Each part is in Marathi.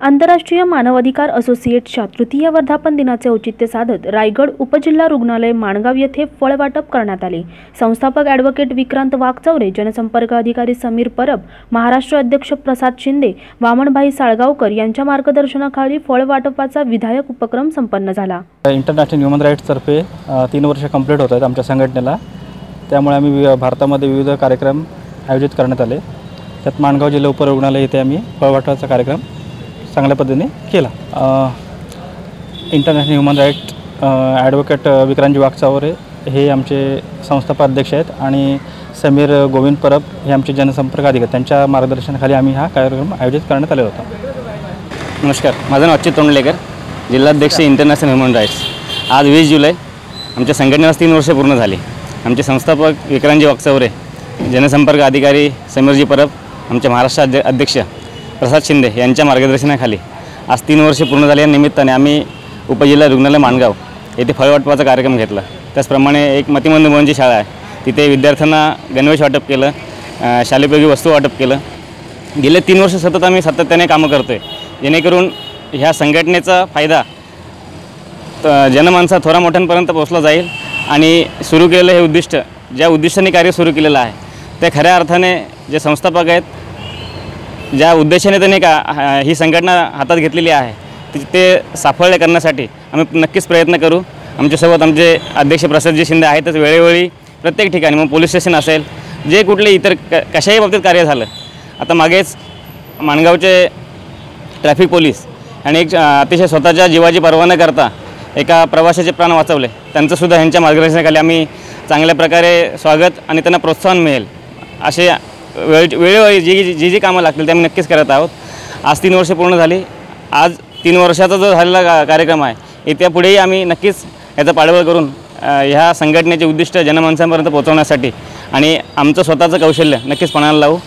आंतरराष्ट्रीय मानवाधिकार असोसिएटच्या तृतीय वर्धापन दिनाचे औचित्य साधत रायगड उपजिल्हा रुग्णालय माणगाव येथे फळवाटप करण्यात आले. संस्थापक ॲडव्होकेट विक्रांत वाघचौरे जनसंपर्क अधिकारी समीर परब महाराष्ट्र अध्यक्ष प्रसाद शिंदे वामनभाई साळगावकर यांच्या मार्गदर्शनाखाली फळवाटपाचा विधायक उपक्रम संपन्न झाला. इंटरनॅशनल ह्युमन राईट्सतर्फे तीन वर्ष कंप्लीट होत आहेत आमच्या संघटनेला. त्यामुळे आम्ही वि- भारतामध्ये विविध कार्यक्रम आयोजित करण्यात आले. त्यात माणगाव जिल्हा उपरुग्णालय येथे आम्ही फळवाटपाचा कार्यक्रम चांगल्या पद्धतीने केला. इंटरनॅशनल ह्युमन राईट अ, ॲडव्होकेट विक्रांतजी वाघचावरे हे आमचे संस्थापक अध्यक्ष आहेत आणि समीर गोविंद परब हे आमचे जनसंपर्क अधिकारी त्यांच्या मार्गदर्शनाखाली आम्ही हा कार्यक्रम आयोजित करण्यात आलेला होता. नमस्कार. माझं नाव अच्युत तोंडलेकर जिल्हाध्यक्ष इंटरनॅशनल ह्युमन राईट्स आज वीस जुलै आमच्या संघटनेला तीन वर्ष पूर्ण झाली. आमचे संस्थापक विक्रांतजी वाकचौरे जनसंपर्क अधिकारी समीरजी परब आमचे महाराष्ट्र अध्यक्ष प्रसाद शिंदे यांच्या मार्गदर्शनाखाली आज तीन वर्षे पूर्ण झाले या निमित्ताने आम्ही उपजिल्हा रुग्णालय माणगाव येथे फळवाटपाचा कार्यक्रम घेतला. त्याचप्रमाणे एक मतिमंद मुलांची शाळा आहे. तिथे विद्यार्थ्यांना गणवेश वाटप केलं शालेपयोगी वस्तू वाटप केलं. गेले तीन वर्ष सतत आम्ही सातत्याने कामं करतो आहे जेणेकरून ह्या संघटनेचा फायदा जनमानसा थोरा मोठ्यांपर्यंत पोहोचला जाईल आणि सुरू केलेलं हे उद्दिष्ट ज्या उद्दिष्टाने कार्य सुरू केलेलं आहे ते खऱ्या अर्थाने जे संस्थापक आहेत ज्या उद्देशाने त्यांनी का ही संघटना हातात घेतलेली आहे ते साफल्य करण्यासाठी आम्ही नक्कीच प्रयत्न करू. आमच्यासोबत आमचे अध्यक्ष प्रसादजी शिंदे आहेतच वेळोवेळी प्रत्येक ठिकाणी मग पोलीस स्टेशन असेल जे कुठले इतर क कशाही बाबतीत कार्य झालं आता मागेच माणगावचे ट्रॅफिक पोलीस आणि एक अतिशय स्वतःच्या जीवाची पर्वा न करता एका प्रवाशाचे प्राण वाचवले. त्यांचंसुद्धा ह्यांच्या मार्गदर्शनाखाली आम्ही चांगल्या प्रकारे स्वागत आणि त्यांना प्रोत्साहन मिळेल असे वेळ वेळोवेळी जी जी जी जी कामं लागतील ते आम्ही नक्कीच करत आहोत. आज तीन वर्ष पूर्ण झाली. आज तीन वर्षाचा जो झालेला का कार्यक्रम आहे येत्या पुढेही आम्ही नक्कीच याचा पाठबळ करून ह्या संघटनेचे उद्दिष्ट जनमानसांपर्यंत पोहोचवण्यासाठी आणि आमचं स्वतःचं कौशल्य नक्कीच पणाला लावू.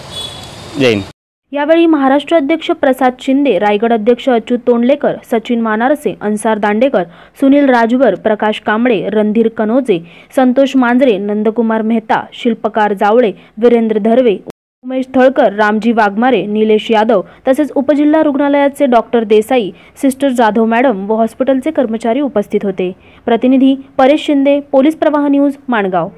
जय हिंद. यावेळी महाराष्ट्र अध्यक्ष प्रसाद शिंदे रायगड अध्यक्ष अच्युत तोंडलेकर सचिन मानारसे अन्सार दांडेकर सुनील राजवर प्रकाश कांबळे रणधीर कनोजे संतोष मांजरे नंदकुमार मेहता शिल्पकार जावळे वीरेंद्र धर्वे उमेश थळकर रामजी वाघमारे निलेश यादव तसेच उपजिल्हा रुग्णालयाचे doctor Desai sister Jadhav madam व हॉस्पिटलचे कर्मचारी उपस्थित होते. प्रतिनिधी परेश शिंदे पोलीस प्रवाह न्यूज माणगाव.